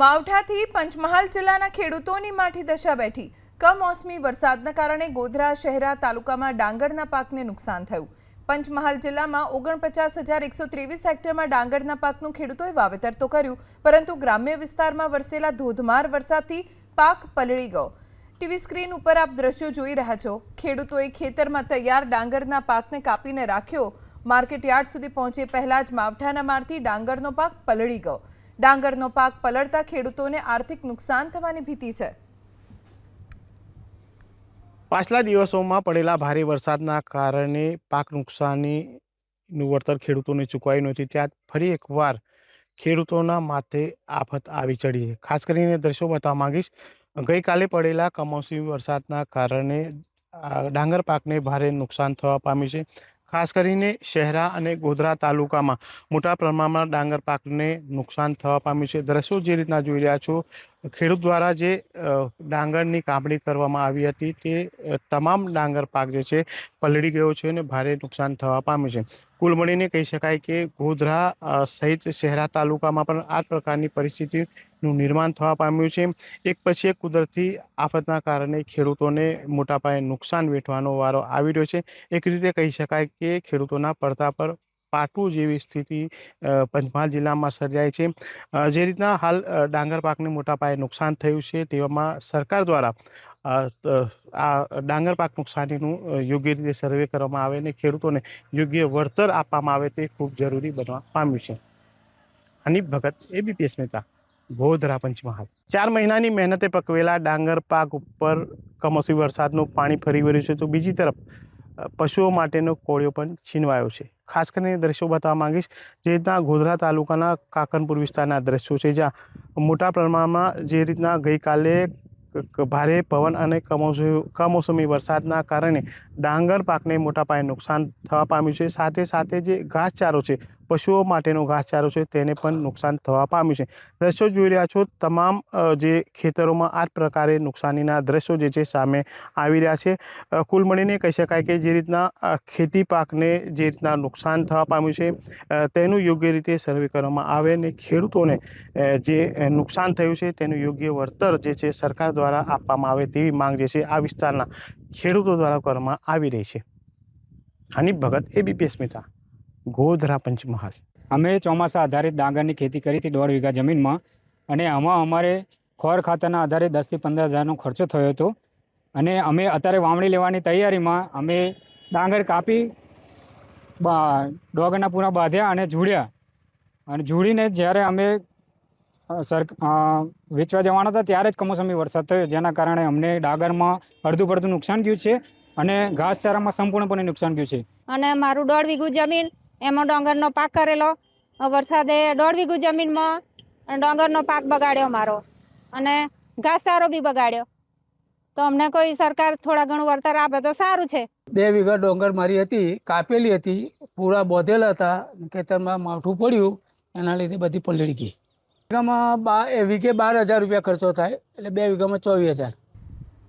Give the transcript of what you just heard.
માવઠાથી પંચમહાલ જિલ્લાના ખેડૂતોની માઠી દશા બેઠી. કમોસમી વરસાદના કારણે ગોધરા શહેરા તાલુકામાં ડાંગરના પાકને નુકસાન થયું. પંચમહાલ જિલ્લામાં ઓગણપચાસ હજાર એકસો ત્રેવીસ હેક્ટરમાં ડાંગરના પાકનું ખેડૂતોએ વાવેતર તો કર્યું, પરંતુ ગ્રામ્ય વિસ્તારમાં વરસેલા ધોધમાર વરસાદથી પાક પલળી ગયો. ટીવી સ્ક્રીન ઉપર આપ દ્રશ્યો જોઈ રહ્યા છો. ખેડૂતોએ ખેતરમાં તૈયાર ડાંગરના પાકને કાપીને રાખ્યો. માર્કેટ યાર્ડ સુધી પહોંચે પહેલા જ માવઠાના મારથી ડાંગરનો પાક પલળી ગયો. ડાંગરનો પાક પલળતા ખેડૂતોને આર્થિક નુકસાન થવાની ભીતિ છે. પાછલા દિવસોમાં પડેલા ભારે વરસાદના કારણે પાક નુકસાનીનું વળતર ખેડૂતોને ચૂકવાયું નથી. ત્યાં ફરી એકવાર ખેડૂતોના માથે આફત આવી ચડી છે. ખાસ કરીને દ્રશ્યો બતાવવા માંગીશ. ગઈકાલે પડેલા કમોસમી વરસાદના કારણે ડાંગર પાકને ભારે નુકસાન થવા પામ્યું છે. ખાસ કરીને શહેરા અને ગોધરા તાલુકામાં મોટા પ્રમાણમાં ડાંગર પાકને નુકસાન થવા પામ્યું છે. દ્રશ્યો જે રીતના જોઈ રહ્યા છો ખેડૂત દ્વારા જે ડાંગરની કાપણી કરવામાં આવી હતી તે તમામ ડાંગર પાક જે છે પલળી ગયો છે અને ભારે નુકસાન થવા પામ્યું છે. કુલ મળીને કહી શકાય કે ગોધરા સહિત શહેરા તાલુકામાં પણ આ પ્રકારની પરિસ્થિતિનું નિર્માણ થવા પામ્યું છે. એક પછી એક કુદરતી આફતના કારણે ખેડૂતોને મોટા પાયે નુકસાન વેઠવાનો વારો આવી રહ્યો છે. એક રીતે કહી શકાય કે ખેડૂતોના પડતા પર પાટું જેવી સ્થિતિ પંચમહાલ જિલ્લામાં સર્જાય છે. જે રીતના હાલ ડાંગર પાકને મોટા પાયે નુકસાન થયું છે તેવામાં સરકાર દ્વારા આ ડાંગર પાક નુકસાનીનું યોગ્ય રીતે સર્વે કરવામાં આવે અને ખેડૂતોને યોગ્ય વળતર આપવામાં આવે તે ખૂબ જરૂરી બનવા પામ્યું છે. હનીફ ભગત એબીપીએસ મહેતા ગોધરા પંચમહાલ. ચાર મહિનાની મહેનતે પકવેલા ડાંગર પાક ઉપર કમોસમી વરસાદનું પાણી ફરી વળ્યું છે. તો બીજી તરફ પશુઓ માટેનો કોળિયો પણ છીનવાયો છે. ખાસ કરીને દ્રશ્યો બતાવવા માંગીશ જે રીતના ગોધરા તાલુકાના કાકનપુર વિસ્તારના દ્રશ્યો છે, જ્યાં મોટા પ્રમાણમાં જે રીતના ગઈકાલે ભારે પવન અને કમોસમી વરસાદના કારણે ડાંગર પાકને મોટા પાયે નુકસાન થવા પામ્યું છે. સાથે સાથે જે ઘાસચારો છે પશુઓ માટેનો ઘાસચારો છે, તેને પણ નુકસાન થવા પામ્યું છે. દ્રશ્યો જોઈ રહ્યા છો, તમામ જે ખેતરોમાં આ પ્રકારે નુકસાનીના દ્રશ્યો જે છે, સામે આવી રહ્યા છે. કુલ મળીને કહી શકાય કે જે રીતના ખેતી પાકને જે રીતના નુકસાન થવા પામ્યું છે તેનું યોગ્ય રીતે સર્વે કરવામાં આવે અને ખેડૂતોને જે નુકસાન થયું છે, તેનું યોગ્ય વળતર જે છે, સરકાર દ્વારા આપવામાં આવે તેવી માંગ જે છે, આ વિસ્તારના ખેડૂતો દ્વારા કરવામાં આવી રહી છે. હનીફ ભગત એબીપી સ્મિતા ગોધરા પંચમહાલ. અમે ચોમાસા આધારિત ડાંગરની ખેતી કરી હતી દોઢ વીઘા જમીનમાં અને આમાં અમારે ખોર ખાતરના આધારે દસથી પંદર હજારનો ખર્ચો થયો હતો. અને અમે અત્યારે વાવણી લેવાની તૈયારીમાં અમે ડાંગર કાપી બા ડોગરના પૂરા બાંધ્યા અને ઝૂડ્યા અને ઝૂડીને જ્યારે અમે સર વેચવા જવાના હતા ત્યારે જ કમોસમી વરસાદ થયો જેના કારણે અમને ડાંગરમાં અડધું પડધું નુકસાન ગયું છે અને ઘાસચારામાં સંપૂર્ણપણે નુકસાન ગયું છે. અને મારું દોઢ વીઘું જમીન એમાં ડોંગરનો પાક કરેલો. વરસાદે દોઢ વીઘું જમીનમાં ડોંગરનો પાક બગાડ્યો મારો. અને ઘાસચારો બી બગાડ્યો. તો અમને કોઈ સરકાર થોડા ઘણું વળતર આપે તો સારું છે. બે વીઘા ડોંગર મારી હતી, કાપેલી હતી, પૂરા બોધેલા હતા, ખેતરમાં માવઠું પડ્યું, એના લીધે બધી પલળી ગઈ. વીઘામાં બા વીઘે બાર હજાર રૂપિયા ખર્ચો થાય, એટલે બે વીઘામાં ચોવીસ હજાર.